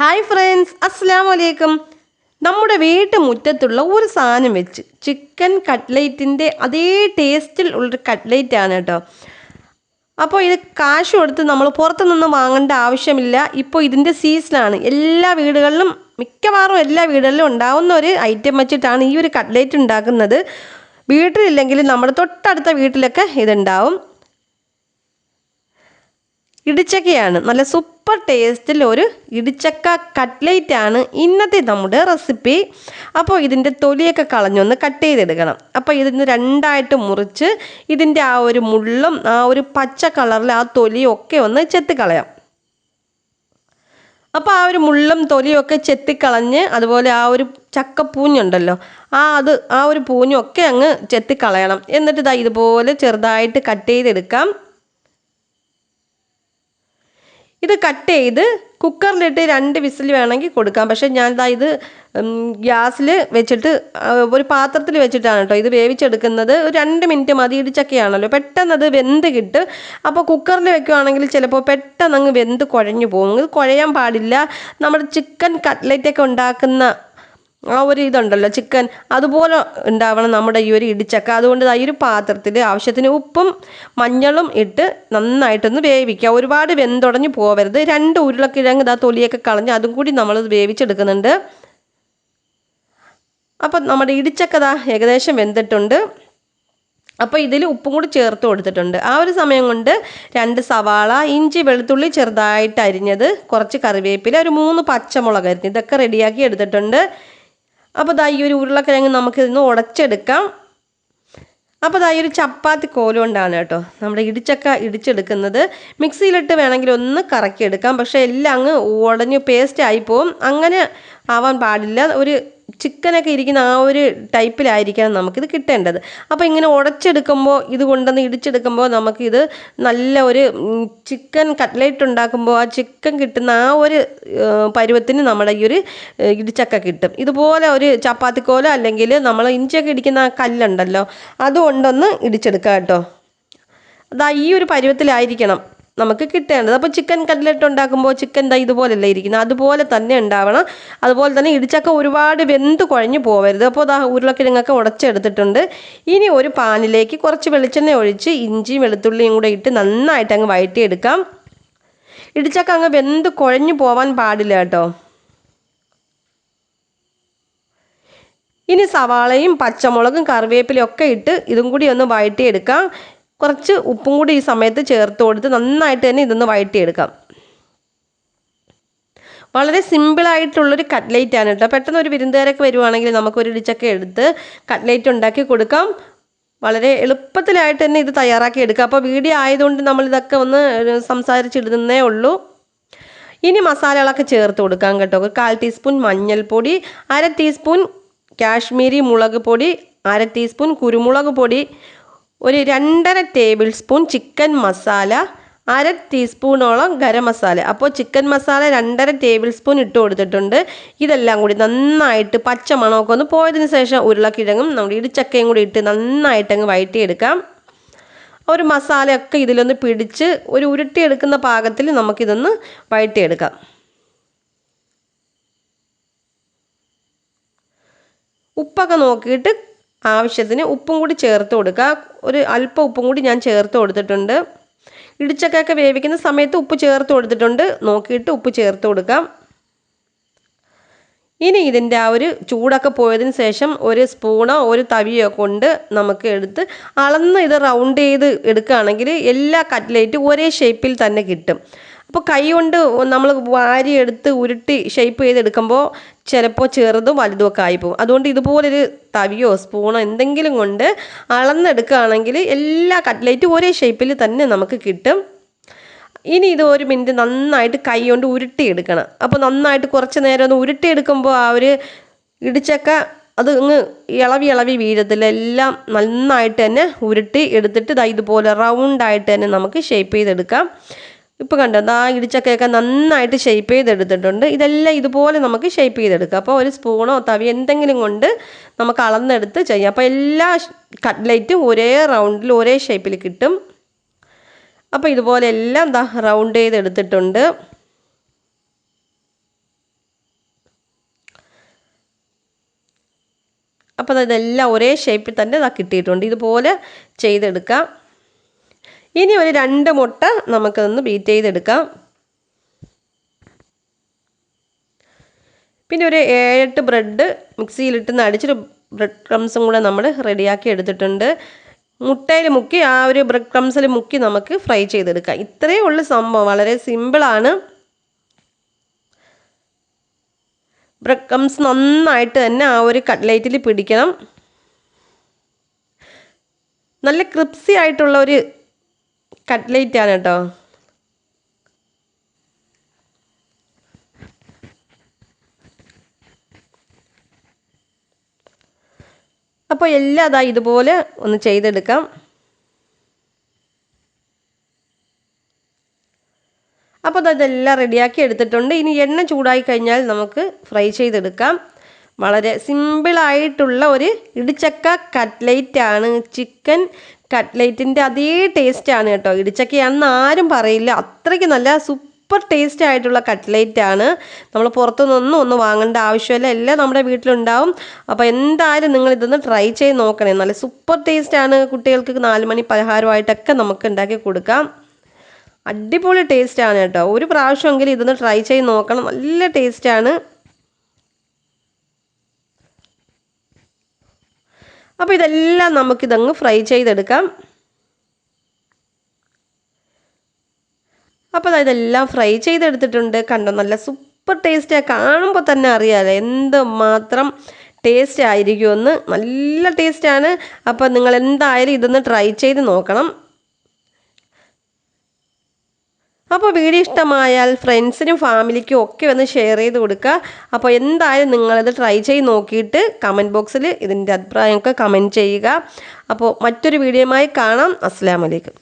Hi friends അസ്സാം വലൈക്കും നമ്മുടെ വീട്ടുമുറ്റത്തുള്ള ഒരു സാധനം വെച്ച് ചിക്കൻ കട്ട്ലേറ്റിന്റെ അതേ ടേസ്റ്റിൽ ഉള്ളൊരു കട്ട്ലേറ്റ് ആണ് കേട്ടോ. അപ്പോൾ ഇത് കാശ് കൊടുത്ത് നമ്മൾ പുറത്തു നിന്ന് വാങ്ങേണ്ട ആവശ്യമില്ല. ഇപ്പോൾ ഇതിന്റെ സീസണാണ് എല്ലാ വീടുകളിലും മിക്കവാറും എല്ലാ വീടുകളിലും ഉണ്ടാകുന്ന ഒരു ഐറ്റം വെച്ചിട്ടാണ് ഈ ഒരു കട്ട്ലേറ്റ് ഉണ്ടാക്കുന്നത്. വീട്ടിലില്ലെങ്കിൽ നമ്മുടെ തൊട്ടടുത്ത വീട്ടിലൊക്കെ ഇതുണ്ടാവും. ഇടിച്ചക്കയാണ്. നല്ല സൂപ്പർ ടേസ്റ്റിൽ ഒരു ഇടിച്ചക്ക കട്ട്ലേറ്റ് ആണ് ഇന്നത്തെ നമ്മുടെ റെസിപ്പി അപ്പോൾ ഇതിന്റെ തൊലിയൊക്കെ കളഞ്ഞൊന്ന് കട്ട് ചെയ്തെടുക്കണം. അപ്പോൾ ഇതിന് രണ്ടായിട്ട് മുറിച്ച് ഇതിന്റെ ആ ഒരു മുള്ളും ആ ഒരു പച്ച കളറിൽ ആ തൊലിയും ഒക്കെ ഒന്ന് ചെത്തിക്കളയാം. അപ്പോൾ ആ ഒരു മുള്ളും തൊലിയൊക്കെ ചെത്തിക്കളഞ്ഞ് അതുപോലെ ആ ഒരു ചക്കപ്പൂഞ്ഞുണ്ടല്ലോ ആ അത് ആ ഒരു പൂഞ്ഞൊക്കെ അങ്ങ് ചെത്തിക്കളയണം. എന്നിട്ട് ഇതാ ഇതുപോലെ ചെറുതായിട്ട് കട്ട് ചെയ്തെടുക്കാം. ഇത് കട്ട് ചെയ്ത് കുക്കറിലിട്ട് രണ്ട് വിസിൽ വേണമെങ്കിൽ കൊടുക്കാം. പക്ഷേ ഞാൻ ഇതാ ഇത് ഗ്യാസിൽ വെച്ചിട്ട് ഒരു പാത്രത്തിൽ വെച്ചിട്ടാണ് കേട്ടോ ഇത് വേവിച്ചെടുക്കുന്നത്. ഒരു രണ്ട് മിനിറ്റ് മതി ഇടിച്ചൊക്കെയാണല്ലോ. പെട്ടെന്ന് അത് വെന്ത് കിട്ടും. അപ്പോൾ കുക്കറിൽ വെക്കുവാണെങ്കിൽ ചിലപ്പോൾ പെട്ടെന്ന് അങ്ങ് വെന്ത് കുഴഞ്ഞു പോകും. ഇത് കുഴയാൻ പാടില്ല. നമ്മൾ ചിക്കൻ കട്ട്ലറ്റൊക്കെ ഉണ്ടാക്കുന്ന ആ ഒരു ഇതുണ്ടല്ലോ ചിക്കൻ അതുപോലെ ഉണ്ടാവണം നമ്മുടെ ഈ ഒരു ഇടിച്ചക്ക. അതുകൊണ്ട് ഈ ഒരു പാത്രത്തിൽ ആവശ്യത്തിന് ഉപ്പും മഞ്ഞളും ഇട്ട് നന്നായിട്ടൊന്ന് വേവിക്കുക. ഒരുപാട് വെന്തുടഞ്ഞ് പോവരുത്. രണ്ട് ഉരുളക്കിഴങ്ങ് ഇതാ തൊലിയൊക്കെ കളഞ്ഞ് അതും കൂടി നമ്മൾ വേവിച്ചെടുക്കുന്നുണ്ട്. അപ്പം നമ്മുടെ ഇടിച്ചക്ക ദാ ഏകദേശം വെന്തിട്ടുണ്ട്. അപ്പോൾ ഇതിൽ ഉപ്പും കൂടി ചേർത്ത് കൊടുത്തിട്ടുണ്ട്. ആ ഒരു സമയം കൊണ്ട് രണ്ട് സവാള ഇഞ്ചി വെളുത്തുള്ളി ചെറുതായിട്ട് അരിഞ്ഞത് കുറച്ച് കറിവേപ്പില ഒരു മൂന്ന് പച്ചമുളക് അരിഞ്ഞ് ഇതൊക്കെ റെഡിയാക്കി എടുത്തിട്ടുണ്ട്. അപ്പോൾ ദാ ഈ ഒരു ഉരുളക്കിഴങ്ങ് നമുക്കിതിന്ന് ഉടച്ചെടുക്കാം. അപ്പോൾ ദാ ഈ ഒരു ചപ്പാത്തി കോലുകൊണ്ടാണ് കേട്ടോ നമ്മുടെ ഇടിച്ചക്ക ഇടിച്ചെടുക്കുന്നത്. മിക്സിയിലിട്ട് വേണമെങ്കിൽ ഒന്ന് കറക്കിയെടുക്കാം. പക്ഷേ എല്ലാം അങ്ങ് ഉടഞ്ഞ് പേസ്റ്റ് ആയിപ്പോവും അങ്ങനെ ആവാൻ പാടില്ല. ഒരു ചിക്കനൊക്കെ ഇരിക്കുന്ന ആ ഒരു ടൈപ്പിലായിരിക്കണം നമുക്കിത് കിട്ടേണ്ടത്. അപ്പോൾ ഇങ്ങനെ ഉടച്ചെടുക്കുമ്പോൾ ഇത് കൊണ്ടുവന്ന് ഇടിച്ചെടുക്കുമ്പോൾ നമുക്കിത് നല്ല ഒരു ചിക്കൻ കട്ട്ലേറ്റ് ഉണ്ടാക്കുമ്പോൾ ആ ചിക്കൻ കിട്ടുന്ന ആ ഒരു പരുവത്തിന് നമ്മുടെ ഈ ഒരു ഇടിച്ചക്ക കിട്ടും. ഇതുപോലെ ഒരു ചപ്പാത്തിക്കോലോ അല്ലെങ്കിൽ നമ്മൾ ഇഞ്ചിയൊക്കെ ഇടിക്കുന്ന ആ കല്ലുണ്ടല്ലോ അതുകൊണ്ടൊന്ന് ഇടിച്ചെടുക്കാം കേട്ടോ. അതാ ഈ ഒരു പരുവത്തിലായിരിക്കണം. നമുക്ക് കിട്ടേണ്ടത്. അപ്പോൾ ചിക്കൻ കട്ട്ലറ്റ് ഉണ്ടാക്കുമ്പോൾ ചിക്കൻ ദാ ഇതുപോലല്ല ഇരിക്കുന്നത് അതുപോലെ തന്നെ ഉണ്ടാവണം. അതുപോലെ തന്നെ ഇടിച്ചക്ക ഒരുപാട് വെന്ത് കുഴഞ്ഞു പോവരുത്. അപ്പോൾ ദാ ഉരുളക്കിഴങ്ങൊക്കെ ഉടച്ചെടുത്തിട്ടുണ്ട്. ഇനി ഒരു പാനിലേക്ക് കുറച്ച് വെളിച്ചെണ്ണ ഒഴിച്ച് ഇഞ്ചിയും വെളുത്തുള്ളിയും കൂടെ ഇട്ട് നന്നായിട്ട് അങ്ങ് വഴറ്റിയെടുക്കാം. ഇടിച്ചക്ക അങ്ങ് വെന്ത് കുഴഞ്ഞു പോവാൻ പാടില്ല കേട്ടോ. ഇനി സവാളയും പച്ചമുളകും കറിവേപ്പിലയും ഒക്കെ ഇട്ട് ഇതും കൂടി ഒന്ന് വഴറ്റിയെടുക്കാം. കുറച്ച് ഉപ്പും കൂടി ഈ സമയത്ത് ചേർത്ത് കൊടുത്ത് നന്നായിട്ട് തന്നെ ഇതൊന്ന് വഴറ്റിയെടുക്കാം. വളരെ സിമ്പിളായിട്ടുള്ളൊരു കട്ട്ലേറ്റ് ആണ് കേട്ടോ. പെട്ടെന്ന് ഒരു വിരുന്നുകാരൊക്കെ വരുവാണെങ്കിൽ നമുക്കൊരു ഇടിച്ചൊക്കെ എടുത്ത് കട്ട്ലേറ്റ് ഉണ്ടാക്കി കൊടുക്കാം. വളരെ എളുപ്പത്തിലായിട്ട് തന്നെ ഇത് തയ്യാറാക്കി എടുക്കാം. അപ്പോൾ വീഡിയോ ആയതുകൊണ്ട് നമ്മൾ ഇതൊക്കെ ഒന്ന് സംസാരിച്ചിടുന്നേ ഉള്ളൂ. ഇനി മസാലകളൊക്കെ ചേർത്ത് കൊടുക്കാം കേട്ടോ. ഒരു കാൽ ടീസ്പൂൺ മഞ്ഞൾപ്പൊടി അര ടീസ്പൂൺ കാശ്മീരി മുളക് പൊടി അര ടീസ്പൂൺ കുരുമുളക് പൊടി ഒരു രണ്ടര ടേബിൾ സ്പൂൺ ചിക്കൻ മസാല അര ടീസ്പൂണോളം ഗരം മസാല. അപ്പോൾ ചിക്കൻ മസാല രണ്ടര ടേബിൾ സ്പൂൺ ഇട്ട് കൊടുത്തിട്ടുണ്ട്. ഇതെല്ലാം കൂടി നന്നായിട്ട് പച്ച മണമൊക്കെ ഒന്ന് പോയതിന് ശേഷം ഉരുളക്കിഴങ്ങും നമ്മുടെ ഇടിച്ചക്കയും കൂടി ഇട്ട് നന്നായിട്ട് അങ്ങ് വഴറ്റിയെടുക്കാം ഒരു മസാലയൊക്കെ ഇതിലൊന്ന് പിടിച്ച് ഒരു ഉരുട്ടിയെടുക്കുന്ന പാകത്തിൽ നമുക്കിതൊന്ന് വഴറ്റിയെടുക്കാം ഉപ്പൊക്കെ നോക്കിയിട്ട് ആവശ്യത്തിന് ഉപ്പും കൂടി ചേർത്ത് കൊടുക്കുക. ഒരു അല്പം ഉപ്പും കൂടി ഞാൻ ചേർത്ത് കൊടുത്തിട്ടുണ്ട്. ഇടിച്ചക്കൊക്കെ വേവിക്കുന്ന സമയത്ത് ഉപ്പ് ചേർത്ത് കൊടുത്തിട്ടുണ്ട്. നോക്കിയിട്ട് ഉപ്പ് ചേർത്ത് കൊടുക്കാം. ഇനി ഇതിന്റെ ആ ഒരു ചൂടൊക്കെ പോയതിന് ശേഷം ഒരു സ്പൂണോ ഒരു തവിയോ കൊണ്ട് നമുക്ക് എടുത്ത് അളന്ന് ഇത് റൗണ്ട് ചെയ്ത് എടുക്കുകയാണെങ്കിൽ എല്ലാ കട്ട്ലേറ്റും ഒരേ ഷേപ്പിൽ തന്നെ കിട്ടും. അപ്പോൾ കൈ കൊണ്ട് നമ്മൾ വാരി എടുത്ത് ഉരുട്ടി ഷേപ്പ് ചെയ്തെടുക്കുമ്പോൾ ചിലപ്പോൾ ചെറുതും വലുതും ഒക്കെ ആയിപ്പോവും അതുകൊണ്ട് ഇതുപോലൊരു തവിയോ സ്പൂണോ എന്തെങ്കിലും കൊണ്ട് അളന്നെടുക്കുകയാണെങ്കിൽ എല്ലാ കട്ട്ലേറ്റും ഒരേ ഷേപ്പിൽ തന്നെ നമുക്ക് കിട്ടും. ഇനി ഇത് ഒരു മിനിറ്റ് നന്നായിട്ട് കൈ കൊണ്ട് ഉരുട്ടിയെടുക്കണം. അപ്പോൾ നന്നായിട്ട് കുറച്ച് നേരം ഒന്ന് ഉരുട്ടിയെടുക്കുമ്പോൾ ആ ഒരു ഇടിച്ചക്ക അത് ഇങ്ങ് ഇളവി ഇളവി വീഴത്തില്ല. എല്ലാം നന്നായിട്ട് തന്നെ ഉരുട്ടി എടുത്തിട്ട് ഇതാ ഇതുപോലെ റൗണ്ടായിട്ട് തന്നെ നമുക്ക് ഷേപ്പ് ചെയ്തെടുക്കാം. ഇപ്പം കണ്ടോ ആ ഇടിച്ചക്കയൊക്കെ നന്നായിട്ട് ഷേപ്പ് ചെയ്തെടുത്തിട്ടുണ്ട്. ഇതെല്ലാം ഇതുപോലെ നമുക്ക് ഷേപ്പ് ചെയ്തെടുക്കുക അപ്പോൾ ഒരു സ്പൂണോ തവി എന്തെങ്കിലും കൊണ്ട് നമുക്ക് അളന്നെടുത്ത് ചെയ്യാം. അപ്പോൾ എല്ലാ കട്ട്ലൈറ്റും ഒരേ റൗണ്ടിൽ ഒരേ ഷേപ്പിൽ കിട്ടും. അപ്പോൾ ഇതുപോലെ എല്ലാം ദാ റൗണ്ട് ചെയ്തെടുത്തിട്ടുണ്ട്. അപ്പോൾ ഇതെല്ലാം ഒരേ ഷേപ്പിൽ തന്നെ ഇതാ കിട്ടിയിട്ടുണ്ട്. ഇതുപോലെ ചെയ്തെടുക്കാം. ഇനി ഒരു രണ്ട് മുട്ട നമുക്കൊന്ന് ബീറ്റ് ചെയ്തെടുക്കാം. പിന്നെ ഒരു ഏഴെട്ട് ബ്രെഡ് മിക്സിയിലിട്ട് അടിച്ചൊരു ബ്രെഡ് ക്രംസും കൂടെ നമ്മൾ റെഡിയാക്കി എടുത്തിട്ടുണ്ട്. മുട്ടയിൽ മുക്കി ആ ഒരു ബ്രെഡ് ക്രംസിൽ മുക്കി നമുക്ക് ഫ്രൈ ചെയ്തെടുക്കാം. ഇത്രയേ ഉള്ളൂ സംഭവം. വളരെ സിമ്പിളാണ് ബ്രെഡ് ക്രംസ് നന്നായിട്ട് തന്നെ ആ ഒരു കട്ട്ലേറ്റിൽ പിടിക്കണം. നല്ല ക്രിപ്സി ആയിട്ടുള്ള ഒരു കട്ട്ലേറ്റ് ആണ് കേട്ടോ. അപ്പോൾ എല്ലാം അതാ ഇതുപോലെ ഒന്ന് ചെയ്തെടുക്കാം. അപ്പോൾ അതെല്ലാം റെഡിയാക്കി എടുത്തിട്ടുണ്ട്. ഇനി എണ്ണ ചൂടായി കഴിഞ്ഞാൽ നമുക്ക് ഫ്രൈ ചെയ്തെടുക്കാം. വളരെ സിമ്പിളായിട്ടുള്ള ഒരു ഇടിച്ചക്ക കട്ട്ലേറ്റ് ആണ് ചിക്കൻ കട്ട്ലേറ്റിന്റെ അതേ ടേസ്റ്റാണ് കേട്ടോ. ഇടിച്ചക്കയാണെന്ന് ആരും പറയില്ല. അത്രയ്ക്ക് നല്ല സൂപ്പർ ടേസ്റ്റ് ആയിട്ടുള്ള കട്ട്ലേറ്റ് ആണ്. നമ്മൾ പുറത്തുനിന്നൊന്നും ഒന്നും വാങ്ങേണ്ട ആവശ്യമില്ല. എല്ലാം നമ്മുടെ വീട്ടിലുണ്ടാവും. അപ്പോൾ എന്തായാലും നിങ്ങൾ ഇതൊന്ന് ട്രൈ ചെയ്ത് നോക്കണേ. നല്ല സൂപ്പർ ടേസ്റ്റ് ആണ് കുട്ടികൾക്ക് നാല് മണി പലഹാരമായിട്ടൊക്കെ നമുക്ക് ഉണ്ടാക്കി കൊടുക്കാം. അടിപൊളി ടേസ്റ്റ് ആണ് കേട്ടോ. ഒരു പ്രാവശ്യമെങ്കിലും ഇതൊന്ന് ട്രൈ ചെയ്ത് നോക്കണം. നല്ല ടേസ്റ്റാണ് അപ്പോൾ ഇതെല്ലാം നമുക്കിതങ്ങ് ഫ്രൈ ചെയ്തെടുക്കാം. അപ്പോൾ ഇതെല്ലാം ഫ്രൈ ചെയ്തെടുത്തിട്ടുണ്ട്. കണ്ടോ നല്ല സൂപ്പർ ടേസ്റ്റാണ് കാണുമ്പോൾ തന്നെ അറിയാമല്ലോ എന്ത് മാത്രം ടേസ്റ്റ് ആയിരിക്കുമെന്ന് നല്ല ടേസ്റ്റാണ്. അപ്പോൾ നിങ്ങൾ എന്തായാലും ഇതൊന്ന് ട്രൈ ചെയ്ത് നോക്കണം. അപ്പോൾ വീഡിയോ ഇഷ്ടമായാൽ ഫ്രണ്ട്സിനും ഫാമിലിക്കും ഒക്കെ ഒന്ന് ഷെയർ ചെയ്ത് കൊടുക്കുക. അപ്പോൾ എന്തായാലും നിങ്ങളിത് ട്രൈ ചെയ്ത് നോക്കിയിട്ട് കമന്റ് ബോക്സിൽ ഇതിന്റെ അഭിപ്രായമൊക്കെ കമന്റ് ചെയ്യുക. അപ്പോൾ മറ്റൊരു വീഡിയോയുമായി കാണാം. അസ്സാം വലൈക്കും